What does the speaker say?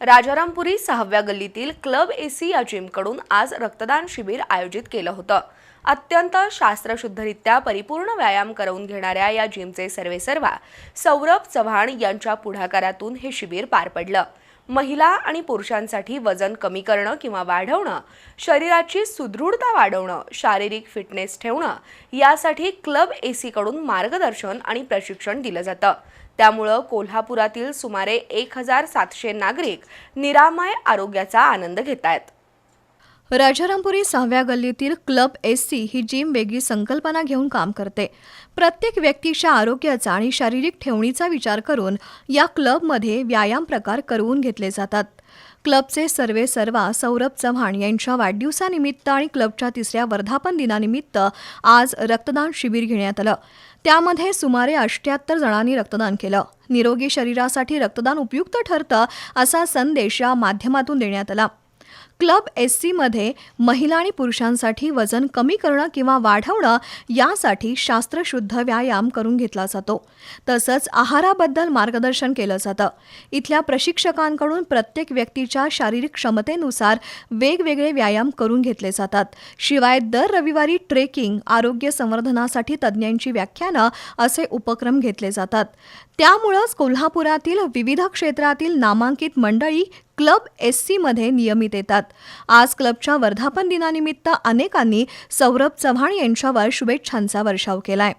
राजारामपुरी सहाव्या गल्लीतील club AC या जिमकडून आज रक्तदान शिबिर आयोजित केलं होतं. अत्यंत शास्त्रशुद्धरित्या परिपूर्ण व्यायाम करवून घेणाऱ्या या जिमचे सर्वेसर्वा सौरभ चव्हाण यांच्या पुढाकारातून हे शिबिर पार पडलं. महिला आणि पुरुषांसाठी वजन कमी करणं किंवा वाढवणं शरीराची सुदृढता वाढवणं शारीरिक फिटनेस ठेवणं यासाठी क्लब एसीकडून मार्गदर्शन आणि प्रशिक्षण दिलं जातं. त्यामुळं कोल्हापुरातील सुमारे एक हजार सातशे नागरिक निरामय आरोग्याचा आनंद घेत आहेत राजारामपुरी सहाव्या गल्लीतील क्लब एस सी ही जिम वेगळी संकल्पना घेऊन काम करते. प्रत्येक व्यक्तीच्या आरोग्याचा आणि शारीरिक ठेवणीचा विचार करून या क्लबमध्ये व्यायाम प्रकार करवून घेतले जातात. क्लबचे सर्वे सर्वा सौरभ चव्हाण यांच्या वाढदिवसानिमित्त आणि क्लबच्या तिसऱ्या वर्धापन दिनानिमित्त आज रक्तदान शिबिर घेण्यात आलं. त्यामध्ये सुमारे अष्ट्याहत्तर जणांनी रक्तदान केलं. निरोगी शरीरासाठी रक्तदान उपयुक्त ठरतं असा संदेश या माध्यमातून देण्यात आला. क्लब एस सीमध्ये महिला आणि पुरुषांसाठी वजन कमी करणं किंवा वाढवणं यासाठी शास्त्रशुद्ध व्यायाम करून घेतला जातो. तसंच आहाराबद्दल मार्गदर्शन केलं जातं. इथल्या प्रशिक्षकांकडून प्रत्येक व्यक्तीच्या शारीरिक क्षमतेनुसार वेगवेगळे व्यायाम करून घेतले जातात. शिवाय दर रविवारी ट्रेकिंग आरोग्य संवर्धनासाठी तज्ज्ञांची व्याख्यानं असे उपक्रम घेतले जातात. त्यामुळंच कोल्हापुरातील विविध क्षेत्रातील नामांकित मंडळी क्लब एस सीमध्ये नियमित येतात. आज क्लबच्या वर्धापन दिनानिमित्त अनेकांनी सौरभ चव्हाण यांच्यावर शुभेच्छांचा वर्षाव केलाय.